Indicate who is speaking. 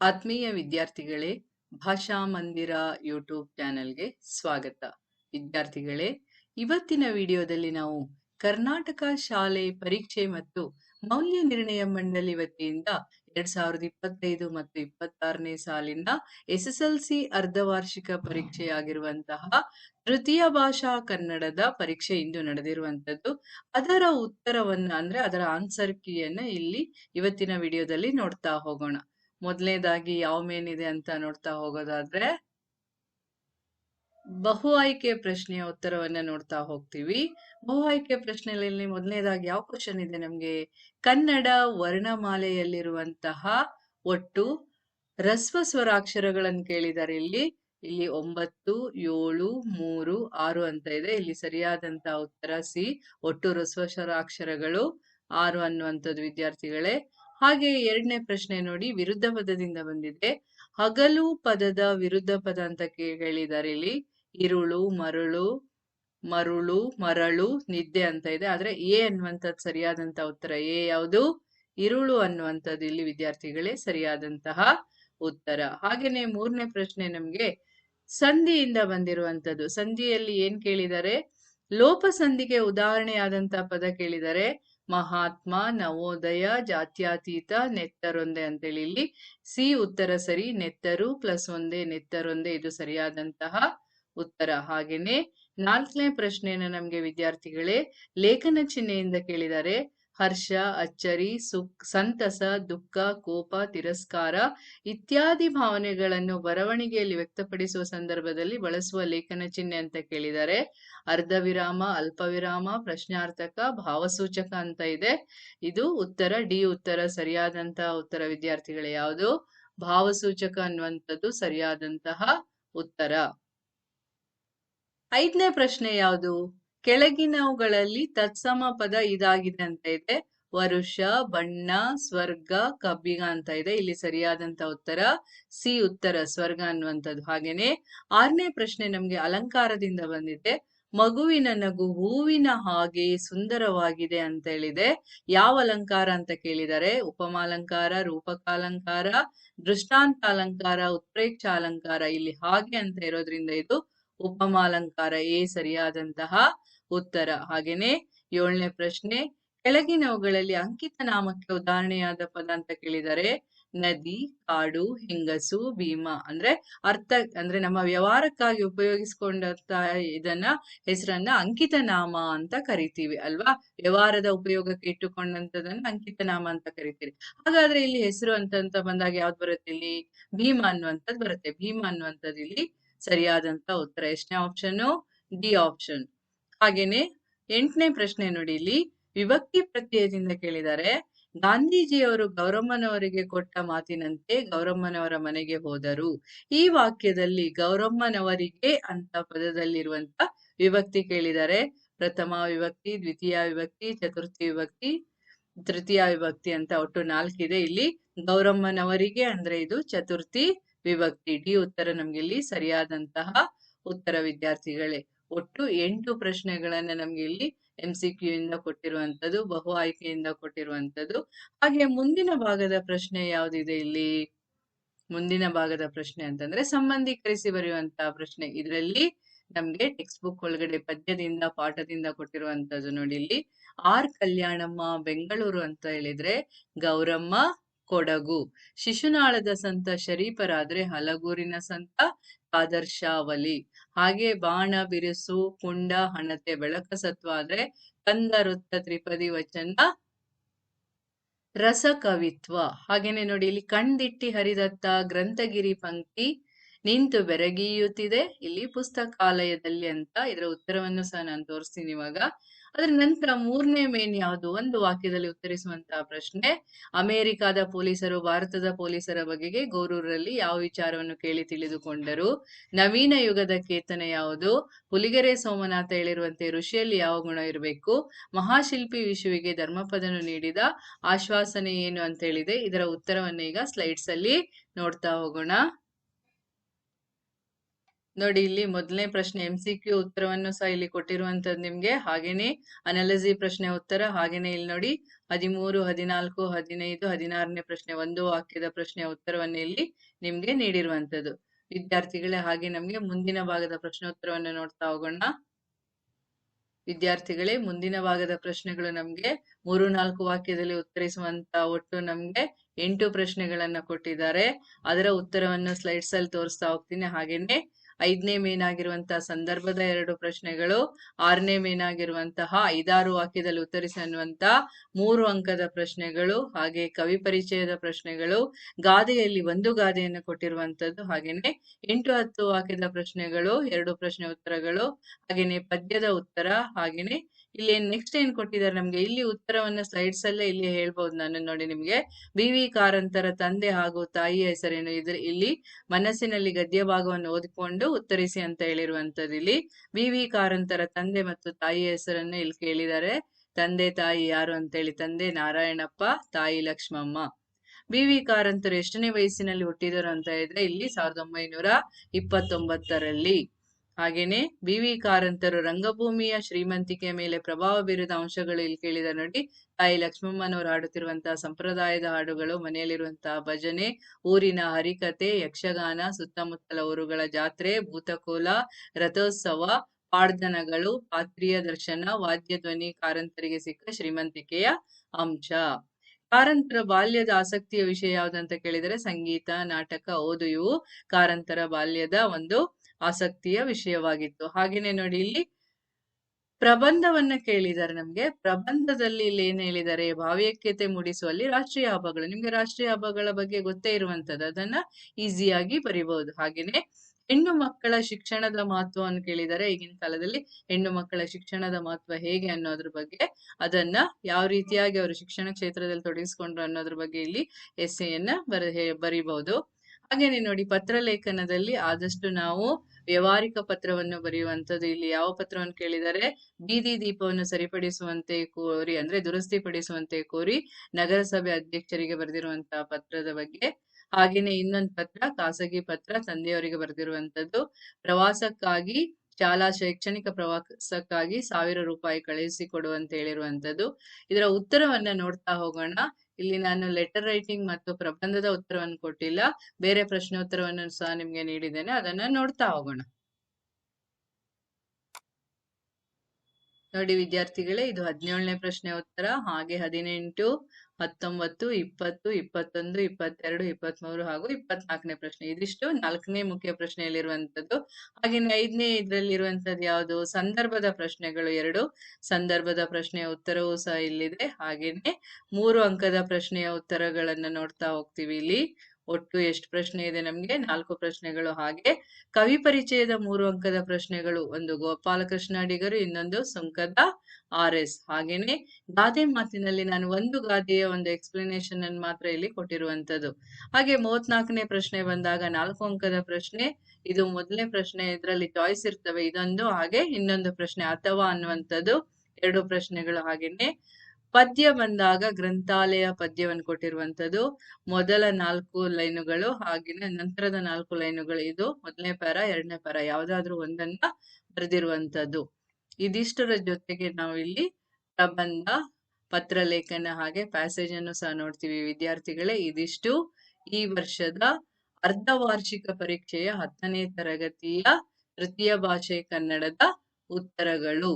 Speaker 1: ಆತ್ಮೀಯ ವಿದ್ಯಾರ್ಥಿಗಳೇ, ಭಾಷಾ ಮಂದಿರ ಯೂಟ್ಯೂಬ್ ಚಾನೆಲ್ಗೆ ಸ್ವಾಗತ. ವಿದ್ಯಾರ್ಥಿಗಳೇ, ಇವತ್ತಿನ ವಿಡಿಯೋದಲ್ಲಿ ನಾವು ಕರ್ನಾಟಕ ಶಾಲೆ ಪರೀಕ್ಷೆ ಮತ್ತು ಮೌಲ್ಯ ನಿರ್ಣಯ ಮಂಡಳಿ ವತಿಯಿಂದ ಎರಡ್ ಸಾವಿರದ ಇಪ್ಪತ್ತೈದು ಮತ್ತು ಇಪ್ಪತ್ತಾರನೇ ಸಾಲಿನ ಎಸ್ ಎಸ್ ಎಲ್ ಸಿ ಅರ್ಧವಾರ್ಷಿಕ ಪರೀಕ್ಷೆಯಾಗಿರುವಂತಹ ತೃತೀಯ ಭಾಷಾ ಕನ್ನಡದ ಪರೀಕ್ಷೆ ಇಂದು ನಡೆದಿರುವಂತದ್ದು ಅದರ ಉತ್ತರವನ್ನ ಅಂದ್ರೆ ಅದರ ಆನ್ಸರ್ ಕೀಯನ್ನ ಇಲ್ಲಿ ಇವತ್ತಿನ ವಿಡಿಯೋದಲ್ಲಿ ನೋಡ್ತಾ ಹೋಗೋಣ. ಮೊದಲನೇದಾಗಿ ಯಾವ ಮೇನಿದೆ ಅಂತ ನೋಡ್ತಾ ಹೋಗೋದಾದ್ರೆ, ಬಹು ಆಯ್ಕೆ ಪ್ರಶ್ನೆಯ ಉತ್ತರವನ್ನ ನೋಡ್ತಾ ಹೋಗ್ತೀವಿ. ಬಹು ಆಯ್ಕೆ ಪ್ರಶ್ನೆಯಲ್ಲಿ ಮೊದಲನೇದಾಗಿ ಯಾವ ಕ್ವಶನ್ ಇದೆ ನಮ್ಗೆ? ಕನ್ನಡ ವರ್ಣಮಾಲೆಯಲ್ಲಿರುವಂತಹ ಒಟ್ಟು ರಸ್ವ ಸ್ವರಾಕ್ಷರಗಳನ್ನು ಕೇಳಿದ್ದಾರೆ ಇಲ್ಲಿ. ಇಲ್ಲಿ ಒಂಬತ್ತು, ಏಳು, ಮೂರು, ಆರು ಅಂತ ಇದೆ. ಇಲ್ಲಿ ಸರಿಯಾದಂತ ಉತ್ತರ ಸಿ. ಒಟ್ಟು ರಸ್ವ ಸ್ವರಾಕ್ಷರಗಳು ಆರು ಅನ್ನುವಂಥದ್ದು ವಿದ್ಯಾರ್ಥಿಗಳೇ. ಹಾಗೆ ಎರಡನೇ ಪ್ರಶ್ನೆ ನೋಡಿ, ವಿರುದ್ಧ ಪದದಿಂದ ಬಂದಿದೆ. ಹಗಲು ಪದದ ವಿರುದ್ಧ ಪದ ಅಂತ ಕೇಳಿದ್ದಾರೆ ಇಲ್ಲಿ. ಇರುಳು, ಮರಳು, ಮರುಳು, ಮರಳು, ನಿದ್ದೆ ಅಂತ ಇದೆ. ಆದ್ರೆ ಎ ಅನ್ನುವಂಥದ್ದು ಸರಿಯಾದಂತ ಉತ್ತರ ಎ ಯಾವುದು? ಇರುಳು ಅನ್ನುವಂಥದ್ದು ಇಲ್ಲಿ ವಿದ್ಯಾರ್ಥಿಗಳೇ ಸರಿಯಾದಂತಹ ಉತ್ತರ. ಹಾಗೇನೆ ಮೂರನೇ ಪ್ರಶ್ನೆ ನಮ್ಗೆ, ಸಂಧಿಯಿಂದ ಬಂದಿರುವಂತದ್ದು ಸಂಧಿಯಲ್ಲಿ ಏನ್ ಕೇಳಿದ್ದಾರೆ ಲೋಪ ಸಂಧಿಗೆ ಉದಾಹರಣೆಯಾದಂತಹ ಪದ ಕೇಳಿದರೆ. ಮಹಾತ್ಮ ನವೋದಯ ಜಾತ್ಯತೀತ ನೆತ್ತರೊಂದೆ ಅಂತೇಳಿ ಇಲ್ಲಿ. ಸಿ ಉತ್ತರ ಸರಿ, ನೆತ್ತರು ಪ್ಲಸ್ ಒಂದೇ, ನೆತ್ತರೊಂದೆ, ಇದು ಸರಿಯಾದಂತಹ ಉತ್ತರ. ಹಾಗೇನೆ ನಾಲ್ಕನೇ ಪ್ರಶ್ನೆಯನ್ನ ನಮ್ಗೆ ವಿದ್ಯಾರ್ಥಿಗಳೇ ಲೇಖನ ಚಿಹ್ನೆಯಿಂದ ಕೇಳಿದ್ದಾರೆ. ಹರ್ಷ, ಅಚ್ಚರಿ, ಸುಖ್, ಸಂತಸ, ದುಃಖ, ಕೋಪ, ತಿರಸ್ಕಾರ ಇತ್ಯಾದಿ ಭಾವನೆಗಳನ್ನು ಬರವಣಿಗೆಯಲ್ಲಿ ವ್ಯಕ್ತಪಡಿಸುವ ಸಂದರ್ಭದಲ್ಲಿ ಬಳಸುವ ಲೇಖನ ಚಿಹ್ನೆ ಅಂತ ಕೇಳಿದ್ದಾರೆ. ಅರ್ಧ ವಿರಾಮ, ಅಲ್ಪ ವಿರಾಮ, ಪ್ರಶ್ನಾರ್ಥಕ, ಭಾವಸೂಚಕ ಅಂತ ಇದೆ. ಇದು ಉತ್ತರ, ಡಿ ಉತ್ತರ, ಸರಿಯಾದಂತಹ ಉತ್ತರ ವಿದ್ಯಾರ್ಥಿಗಳೇ ಯಾವುದು? ಭಾವಸೂಚಕ ಅನ್ನುವಂಥದ್ದು ಸರಿಯಾದಂತಹ ಉತ್ತರ. ಐದನೇ ಪ್ರಶ್ನೆ ಯಾವುದು? ಕೆಳಗಿನವುಗಳಲ್ಲಿ ತತ್ಸಮ ಪದ ಇದಾಗಿದೆ ಅಂತ ಇದೆ. ವರುಷ, ಬಣ್ಣ, ಸ್ವರ್ಗ, ಕಬ್ಬಿಗ ಅಂತ ಇದೆ. ಇಲ್ಲಿ ಸರಿಯಾದಂತ ಉತ್ತರ, ಸಿ ಉತ್ತರ, ಸ್ವರ್ಗ ಅನ್ನುವಂಥದ್ದು ಹಾಗೇನೆ. ಆರನೇ ಪ್ರಶ್ನೆ ನಮ್ಗೆ ಅಲಂಕಾರದಿಂದ ಬಂದಿದೆ. ಮಗುವಿನ ನಗು ಹೂವಿನ ಹಾಗೆ ಸುಂದರವಾಗಿದೆ ಅಂತ ಹೇಳಿದೆ. ಯಾವ ಅಲಂಕಾರ ಅಂತ ಕೇಳಿದರೆ, ಉಪಮಾಲಂಕಾರ, ರೂಪಕಾಲಂಕಾರ, ದೃಷ್ಟಾಂತ ಅಲಂಕಾರ, ಉತ್ಪ್ರೇಕ್ಷ ಅಲಂಕಾರ, ಇಲ್ಲಿ ಹಾಗೆ ಅಂತ ಇರೋದ್ರಿಂದ ಇದು ಉಪಮಾಲಂಕಾರ ಎ ಸರಿಯಾದಂತಹ ಉತ್ತರ. ಹಾಗೇನೆ ಏಳನೇ ಪ್ರಶ್ನೆ, ಕೆಳಗಿನವುಗಳಲ್ಲಿ ಅಂಕಿತ ನಾಮಕ್ಕೆ ಉದಾಹರಣೆಯಾದ ಪದ ಅಂತ ಕೇಳಿದರೆ, ನದಿ, ಕಾಡು, ಹೆಂಗಸು, ಭೀಮ. ಅಂದ್ರೆ ಅರ್ಥ, ಅಂದ್ರೆ ನಮ್ಮ ವ್ಯವಹಾರಕ್ಕಾಗಿ ಉಪಯೋಗಿಸಿಕೊಂಡಂತ ಇದನ್ನ ಹೆಸರನ್ನ ಅಂಕಿತ ನಾಮ ಅಂತ ಕರಿತೀವಿ ಅಲ್ವಾ? ವ್ಯವಹಾರದ ಉಪಯೋಗಕ್ಕೆ ಇಟ್ಟುಕೊಂಡಂತದನ್ನ ಅಂಕಿತ ನಾಮ ಅಂತ ಕರಿತೀವಿ ಹಾಗಾದ್ರೆ ಇಲ್ಲಿ ಹೆಸರು ಅಂತಂತ ಬಂದಾಗ ಯಾವ್ದು ಬರುತ್ತೆ ಇಲ್ಲಿ? ಭೀಮ ಅನ್ನುವಂಥದ್ದು ಬರುತ್ತೆ. ಭೀಮ ಅನ್ನುವಂಥದ್ದು ಇಲ್ಲಿ ಸರಿಯಾದಂತ ಉತ್ತರ. ಎಷ್ಟನೇ ಆಪ್ಷನ್ ಡಿ ಆಪ್ಷನ್ ಹಾಗೇನೆ ಎಂಟನೇ ಪ್ರಶ್ನೆ ನೋಡಿ ಇಲ್ಲಿ. ವಿಭಕ್ತಿ ಪ್ರತ್ಯಯದಿಂದ ಕೇಳಿದ್ದಾರೆ ಗಾಂಧೀಜಿಯವರು ಗೌರಮ್ಮನವರಿಗೆ ಕೊಟ್ಟ ಮಾತಿನಂತೆ ಗೌರಮ್ಮನವರ ಮನೆಗೆ ಹೋದರು. ಈ ವಾಕ್ಯದಲ್ಲಿ ಗೌರಮ್ಮನವರಿಗೆ ಅಂತ ಪದದಲ್ಲಿರುವಂತ ವಿಭಕ್ತಿ ಕೇಳಿದ್ದಾರೆ ಪ್ರಥಮ ವಿಭಕ್ತಿ, ದ್ವಿತೀಯ ವಿಭಕ್ತಿ, ಚತುರ್ಥಿ ವಿಭಕ್ತಿ, ತೃತೀಯ ವಿಭಕ್ತಿ ಅಂತ ಒಟ್ಟು ನಾಲ್ಕಿದೆ ಇಲ್ಲಿ. ಗೌರಮ್ಮನವರಿಗೆ ಅಂದ್ರೆ ಇದು ಚತುರ್ಥಿ ವಿಭಕ್ತಿ ಡಿ ಉತ್ತರ ನಮ್ಗೆ ಇಲ್ಲಿ ಸರಿಯಾದಂತಹ ಉತ್ತರ ವಿದ್ಯಾರ್ಥಿಗಳೇ. ಒಟ್ಟು ಎಂಟು ಪ್ರಶ್ನೆಗಳನ್ನ ನಮ್ಗೆ ಇಲ್ಲಿ ಎಂ ಸಿ ಕ್ಯೂ ಇಂದ ಕೊಟ್ಟಿರುವಂತದ್ದು ಬಹು ಆಯ್ಕೆಯಿಂದ ಕೊಟ್ಟಿರುವಂತದ್ದು ಹಾಗೆ ಮುಂದಿನ ಭಾಗದ ಪ್ರಶ್ನೆ ಯಾವ್ದಿದೆ ಇಲ್ಲಿ? ಮುಂದಿನ ಭಾಗದ ಪ್ರಶ್ನೆ ಅಂತಂದ್ರೆ ಸಂಬಂಧೀಕರಿಸಿ ಬರೆಯುವಂತಹ ಪ್ರಶ್ನೆ. ಇದರಲ್ಲಿ ನಮ್ಗೆ ಟೆಕ್ಸ್ಟ್ ಬುಕ್ ಒಳಗಡೆ ಪದ್ಯದಿಂದ, ಪಾಠದಿಂದ ಕೊಟ್ಟಿರುವಂತದ್ದು ನೋಡಿ ಇಲ್ಲಿ. ಆರ್ ಕಲ್ಯಾಣಮ್ಮ, ಬೆಂಗಳೂರು ಅಂತ ಹೇಳಿದ್ರೆ ಗೌರಮ್ಮ ಕೊಡಗು. ಶಿಶುನಾಳದ ಸಂತ ಶರೀಫರಾದ್ರೆ ಹಲಗೂರಿನ ಸಂತ ಆದರ್ಶಾವಲಿ ಹಾಗೆ ಬಾಣ, ಬಿರುಸು, ಕುಂಡ, ಹಣತೆ, ಬೆಳಕ ಸತ್ವ ಆದ್ರೆ ಕಂದ, ವೃತ್ತ, ತ್ರಿಪದಿ ವಚನ, ರಸ ಕವಿತ್ವ. ಹಾಗೇನೆ ನೋಡಿ ಇಲ್ಲಿ ಕಣ್ದಿಟ್ಟಿ ಹರಿದತ್ತ ಗ್ರಂಥಗಿರಿ ಪಂಕ್ತಿ ನಿಂತು ಬೆರಗಿಯುತ್ತಿದೆ. ಇಲ್ಲಿ ಪುಸ್ತಕಾಲಯದಲ್ಲಿ ಅಂತ ಇದರ ಉತ್ತರವನ್ನು ಸಹ ನಾನು ತೋರಿಸ್ತೀನಿ ಇವಾಗ. ಅದರ ನಂತರ ಮೂರನೇ ಮೇನ್ ಯಾವುದು? ಒಂದು ವಾಕ್ಯದಲ್ಲಿ ಉತ್ತರಿಸುವಂತಹ ಪ್ರಶ್ನೆ, ಅಮೆರಿಕಾದ ಪೊಲೀಸರು ಭಾರತದ ಪೊಲೀಸರ ಬಗೆಗೆ ಗೌರೂರಲ್ಲಿ ಯಾವ ವಿಚಾರವನ್ನು ಕೇಳಿ ತಿಳಿದುಕೊಂಡರು? ನವೀನ ಯುಗದ ಕೇತನ ಯಾವುದು? ಹುಲಿಗೆರೆ ಸೋಮನಾಥ ಹೇಳಿರುವಂತೆ ಋಷಿಯಲ್ಲಿ ಯಾವ ಗುಣ ಇರಬೇಕು? ಮಹಾಶಿಲ್ಪಿ ವಿಶುವಿಗೆ ಧರ್ಮಪದನು ನೀಡಿದ ಆಶ್ವಾಸನೆ ಏನು ಅಂತ ಹೇಳಿದೆ. ಇದರ ಉತ್ತರವನ್ನು ಈಗ ಸ್ಲೈಡ್ಸ್ ಅಲ್ಲಿ ನೋಡ್ತಾ ಹೋಗೋಣ. ನೋಡಿ, ಇಲ್ಲಿ ಮೊದಲನೇ ಪ್ರಶ್ನೆ ಎಂ ಸಿ ಕ್ಯೂ ಉತ್ತರವನ್ನು ಸಹ ಇಲ್ಲಿ ಕೊಟ್ಟಿರುವಂತದ್ದು ನಿಮ್ಗೆ. ಹಾಗೇನೆ ಅನಾಲಜಿ ಪ್ರಶ್ನೆ ಉತ್ತರ, ಹಾಗೇನೆ ಇಲ್ಲಿ ನೋಡಿ, ಹದಿಮೂರು, ಹದಿನಾಲ್ಕು, ಹದಿನೈದು, ಹದಿನಾರನೇ ಪ್ರಶ್ನೆ, ಒಂದು ವಾಕ್ಯದ ಪ್ರಶ್ನೆ ಉತ್ತರವನ್ನು ಇಲ್ಲಿ ನಿಮ್ಗೆ ನೀಡಿರುವಂತದ್ದು ವಿದ್ಯಾರ್ಥಿಗಳೇ, ಹಾಗೆ ನಮ್ಗೆ ಮುಂದಿನ ಭಾಗದ ಪ್ರಶ್ನೋತ್ತರವನ್ನು ನೋಡ್ತಾ ಹೋಗೋಣ. ವಿದ್ಯಾರ್ಥಿಗಳೇ, ಮುಂದಿನ ಭಾಗದ ಪ್ರಶ್ನೆಗಳು ನಮ್ಗೆ ಮೂರು, ನಾಲ್ಕು ವಾಕ್ಯದಲ್ಲಿ ಉತ್ತರಿಸುವಂತ ಒಟ್ಟು ನಮ್ಗೆ ಎಂಟು ಪ್ರಶ್ನೆಗಳನ್ನ ಕೊಟ್ಟಿದ್ದಾರೆ. ಅದರ ಉತ್ತರವನ್ನು ಸ್ಲೈಡ್ಸ್ ಅಲ್ಲಿ ತೋರಿಸ್ತಾ ಹೋಗ್ತೀನಿ. ಹಾಗೇನೆ ಐದನೇ ಮೇನ್ ಆಗಿರುವಂತಹ ಸಂದರ್ಭದ ಎರಡು ಪ್ರಶ್ನೆಗಳು, ಆರನೇ ಮೇನ್ ಆಗಿರುವಂತಹ ಐದಾರು ವಾಕ್ಯದಲ್ಲಿ ಅನ್ನುವಂತ ಮೂರು ಅಂಕದ ಪ್ರಶ್ನೆಗಳು, ಹಾಗೆ ಕವಿ ಪರಿಚಯದ ಪ್ರಶ್ನೆಗಳು, ಗಾದೆಯಲ್ಲಿ ಒಂದು ಗಾದೆಯನ್ನು ಕೊಟ್ಟಿರುವಂತದ್ದು ಹಾಗೇನೆ ಎಂಟು ಹತ್ತು ವಾಕ್ಯದ ಪ್ರಶ್ನೆಗಳು, ಎರಡು ಪ್ರಶ್ನೆ ಉತ್ತರಗಳು ಹಾಗೇನೆ ಪದ್ಯದ ಉತ್ತರ ಹಾಗೇನೆ ಇಲ್ಲಿ ನೆಕ್ಸ್ಟ್ ಏನ್ ಕೊಟ್ಟಿದ್ದಾರೆ ನಮ್ಗೆ? ಇಲ್ಲಿ ಉತ್ತರವನ್ನ ಸ್ಲೈಡ್ಸ್ ಅಲ್ಲೇ ಇಲ್ಲಿ ಹೇಳ್ಬಹುದು ನಾನು ನೋಡಿ ನಿಮ್ಗೆ. ಬಿ ವಿ ಕಾರಂತರ ತಂದೆ ಹಾಗೂ ತಾಯಿಯ ಹೆಸರೇನು? ಇದ್ರ ಇಲ್ಲಿ ಮನಸ್ಸಿನಲ್ಲಿ ಗದ್ಯ ಭಾಗವನ್ನು ಓದಿಕೊಂಡು ಉತ್ತರಿಸಿ ಅಂತ ಹೇಳಿರುವಂತದ್ದು ಇಲ್ಲಿ. ಬಿ ವಿ ಕಾರಂತರ ತಂದೆ ಮತ್ತು ತಾಯಿಯ ಹೆಸರನ್ನು ಇಲ್ಲಿ ಕೇಳಿದ್ದಾರೆ. ತಂದೆ, ತಾಯಿ ಯಾರು ಅಂತ ಹೇಳಿ ತಂದೆ ನಾರಾಯಣಪ್ಪ, ತಾಯಿ ಲಕ್ಷ್ಮಮ್ಮ. ಬಿ ವಿ ಕಾರಂತರು ಎಷ್ಟನೇ ವಯಸ್ಸಿನಲ್ಲಿ ಹುಟ್ಟಿದರು ಅಂತ ಇದ್ರೆ ಇಲ್ಲಿ ಸಾವಿರದ ಒಂಬೈನೂರ ಇಪ್ಪತ್ತೊಂಬತ್ತರಲ್ಲಿ. ಹಾಗೇನೆ ಬಿ ವಿ ಕಾರಂತರು ರಂಗಭೂಮಿಯ ಶ್ರೀಮಂತಿಕೆಯ ಮೇಲೆ ಪ್ರಭಾವ ಬೀರಿದ ಅಂಶಗಳು ಇಲ್ಲಿ ಕೇಳಿದ ನೋಡಿ, ತಾಯಿ ಲಕ್ಷ್ಮಮ್ಮನವರು ಹಾಡುತ್ತಿರುವಂತಹ ಸಂಪ್ರದಾಯದ ಹಾಡುಗಳು, ಮನೆಯಲ್ಲಿರುವಂತಹ ಭಜನೆ, ಊರಿನ ಹರಿಕತೆ, ಯಕ್ಷಗಾನ, ಸುತ್ತಮುತ್ತಲ ಊರುಗಳ ಜಾತ್ರೆ, ಭೂತಕೋಲ, ರಥೋತ್ಸವ, ಪಾಡ್ದನಗಳು, ಪಾತ್ರಿಯ ದರ್ಶನ, ವಾದ್ಯ ಧ್ವನಿ ಕಾರಂತರಿಗೆ ಸಿಕ್ಕ ಶ್ರೀಮಂತಿಕೆಯ ಅಂಶ. ಕಾರಂತರ ಬಾಲ್ಯದ ಆಸಕ್ತಿಯ ವಿಷಯ ಯಾವ್ದಂತ ಕೇಳಿದರೆ, ಸಂಗೀತ, ನಾಟಕ ಓದು ಇವು ಕಾರಂತರ ಬಾಲ್ಯದ ಒಂದು ಆಸಕ್ತಿಯ ವಿಷಯವಾಗಿತ್ತು. ಹಾಗೇನೆ ನೋಡಿ, ಇಲ್ಲಿ ಪ್ರಬಂಧವನ್ನ ಕೇಳಿದ್ದಾರೆ ನಮ್ಗೆ. ಪ್ರಬಂಧದಲ್ಲಿ ಇಲ್ಲಿ ಏನ್ ಹೇಳಿದ್ದಾರೆ? ಭಾವ್ಯಕ್ಯತೆ ಮೂಡಿಸುವಲ್ಲಿ ರಾಷ್ಟ್ರೀಯ ಹಬ್ಬಗಳು. ನಿಮ್ಗೆ ರಾಷ್ಟ್ರೀಯ ಹಬ್ಬಗಳ ಬಗ್ಗೆ ಗೊತ್ತೇ ಇರುವಂತದ್ದು. ಅದನ್ನ ಈಸಿಯಾಗಿ ಬರಿಬಹುದು. ಹಾಗೇನೆ ಹೆಣ್ಣು ಮಕ್ಕಳ ಶಿಕ್ಷಣದ ಮಹತ್ವವನ್ನು ಕೇಳಿದರೆ ಈಗಿನ ಕಾಲದಲ್ಲಿ ಹೆಣ್ಣು ಮಕ್ಕಳ ಶಿಕ್ಷಣದ ಮಹತ್ವ ಹೇಗೆ ಅನ್ನೋದ್ರ ಬಗ್ಗೆ, ಅದನ್ನ ಯಾವ ರೀತಿಯಾಗಿ ಅವರು ಶಿಕ್ಷಣ ಕ್ಷೇತ್ರದಲ್ಲಿ ತೊಡಗಿಸಿಕೊಂಡ್ರು ಅನ್ನೋದ್ರ ಬಗ್ಗೆ ಇಲ್ಲಿ ಎಸ್ಸೆಯನ್ನ ಬರ, ಬರಿಬಹುದು. ಹಾಗೇನೆ ನೋಡಿ ಪತ್ರಲೇಖನದಲ್ಲಿ ಆದಷ್ಟು ನಾವು ವ್ಯವಹಾರಿಕ ಪತ್ರವನ್ನು ಬರೆಯುವಂತದ್ದು ಇಲ್ಲಿ ಯಾವ ಪತ್ರವನ್ನು ಕೇಳಿದರೆ, ಬೀದಿ ದೀಪವನ್ನು ಸರಿಪಡಿಸುವಂತೆ ಕೋರಿ, ಅಂದ್ರೆ ದುರಸ್ತಿ ಪಡಿಸುವಂತೆ ಕೋರಿ ನಗರಸಭೆ ಅಧ್ಯಕ್ಷರಿಗೆ ಬರೆದಿರುವಂತಹ ಪತ್ರದ ಬಗ್ಗೆ. ಹಾಗೇನೆ ಇನ್ನೊಂದು ಪತ್ರ, ಖಾಸಗಿ ಪತ್ರ, ತಂದೆಯವರಿಗೆ ಬರೆದಿರುವಂತದ್ದು ಪ್ರವಾಸಕ್ಕಾಗಿ ಶಾಲಾ ಶೈಕ್ಷಣಿಕ ಪ್ರವಾಸಕ್ಕಾಗಿ ಸಾವಿರ ರೂಪಾಯಿ ಕಳುಹಿಸಿ ಕೊಡುವಂತ ಹೇಳಿರುವಂತದ್ದು ಇದರ ಉತ್ತರವನ್ನ ನೋಡ್ತಾ ಹೋಗೋಣ. ಇಲ್ಲಿ ನಾನು ಲೆಟರ್ ರೈಟಿಂಗ್ ಮತ್ತು ಪ್ರಬಂಧದ ಉತ್ತರವನ್ನು ಕೊಟ್ಟಿಲ್ಲ. ಬೇರೆ ಪ್ರಶ್ನೋತ್ತರವನ್ನು ಸಹ ನಿಮ್ಗೆ ನೀಡಿದ್ದೇನೆ. ಅದನ್ನ ನೋಡ್ತಾ ಹೋಗೋಣ. ನೋಡಿ ವಿದ್ಯಾರ್ಥಿಗಳೇ, ಇದು ಹದಿನೇಳನೇ ಪ್ರಶ್ನೆ ಉತ್ತರ, ಹಾಗೆ ಹದಿನೆಂಟು, ಹತ್ತೊಂಬತ್ತು, ಇಪ್ಪತ್ತು, ಇಪ್ಪತ್ತೊಂದು, ಇಪ್ಪತ್ತೆರಡು, ಇಪ್ಪತ್ಮೂರು ಹಾಗೂ ಇಪ್ಪತ್ನಾಲ್ಕನೇ ಪ್ರಶ್ನೆ. ಇದಿಷ್ಟು ನಾಲ್ಕನೇ ಮುಖ್ಯ ಪ್ರಶ್ನೆಯಲ್ಲಿರುವಂತದ್ದು ಹಾಗೇನೆ ಐದನೇ ಇದ್ರಲ್ಲಿರುವಂತದ್ದು ಯಾವುದು? ಸಂದರ್ಭದ ಪ್ರಶ್ನೆಗಳು ಎರಡು. ಸಂದರ್ಭದ ಪ್ರಶ್ನೆಯ ಉತ್ತರವೂ ಸಹ ಇಲ್ಲಿದೆ. ಹಾಗೇನೆ ಮೂರು ಅಂಕದ ಪ್ರಶ್ನೆಯ ಉತ್ತರಗಳನ್ನ ನೋಡ್ತಾ ಹೋಗ್ತೀವಿ ಇಲ್ಲಿ. ಒಟ್ಟು ಎಷ್ಟು ಪ್ರಶ್ನೆ ಇದೆ ನಮ್ಗೆ? ನಾಲ್ಕು ಪ್ರಶ್ನೆಗಳು ಹಾಗೆ. ಕವಿ ಪರಿಚಯದ ಮೂರು ಅಂಕದ ಪ್ರಶ್ನೆಗಳು, ಒಂದು ಗೋಪಾಲಕೃಷ್ಣ ಅಡಿಗರು, ಇನ್ನೊಂದು ಸುಂಕದ ಆರ್ ಎಸ್. ಹಾಗೇನೆ ಗಾದೆ ಮಾತಿನಲ್ಲಿ ನಾನು ಒಂದು ಗಾದೆಯ ಒಂದು ಎಕ್ಸ್ಪ್ಲನೇಷನ್ ಅನ್ನು ಮಾತ್ರ ಇಲ್ಲಿ ಕೊಟ್ಟಿರುವಂತದ್ದು ಹಾಗೆ ಮೂವತ್ನಾಲ್ಕನೇ ಪ್ರಶ್ನೆ ಬಂದಾಗ ನಾಲ್ಕು ಅಂಕದ ಪ್ರಶ್ನೆ, ಇದು ಮೊದಲನೇ ಪ್ರಶ್ನೆ, ಇದರಲ್ಲಿ ಚಾಯ್ಸ್ ಇರ್ತವೆ ಇದೊಂದು, ಹಾಗೆ ಇನ್ನೊಂದು ಪ್ರಶ್ನೆ ಅಥವಾ ಅನ್ನುವಂಥದ್ದು ಎರಡು ಪ್ರಶ್ನೆಗಳು ಹಾಗೇನೆ. ಪದ್ಯ ಬಂದಾಗ ಗ್ರಂಥಾಲಯ ಪದ್ಯವನ್ನು ಕೊಟ್ಟಿರುವಂತದ್ದು ಮೊದಲ ನಾಲ್ಕು ಲೈನುಗಳು ಹಾಗೆ ನಂತರದ ನಾಲ್ಕು ಲೈನುಗಳು ಇದು. ಮೊದಲನೇ ಪರ, ಎರಡನೇ ಪರ, ಯಾವ್ದಾದ್ರು ಒಂದನ್ನ ಬರೆದಿರುವಂತದ್ದು ಇದಿಷ್ಟರ ಜೊತೆಗೆ ನಾವು ಇಲ್ಲಿ ಪ್ರಬಂಧ, ಪತ್ರಲೇಖನ ಹಾಗೆ ಪ್ಯಾಸೇಜ್ ಅನ್ನು ಸಹ ನೋಡ್ತೀವಿ ವಿದ್ಯಾರ್ಥಿಗಳೇ. ಇದಿಷ್ಟು. ಈ ವರ್ಷದ ಅರ್ಧವಾರ್ಷಿಕ ಪರೀಕ್ಷೆಯ ಹತ್ತನೇ ತರಗತಿಯ ತೃತೀಯ ಭಾಷೆ ಕನ್ನಡದ ಉತ್ತರಗಳು.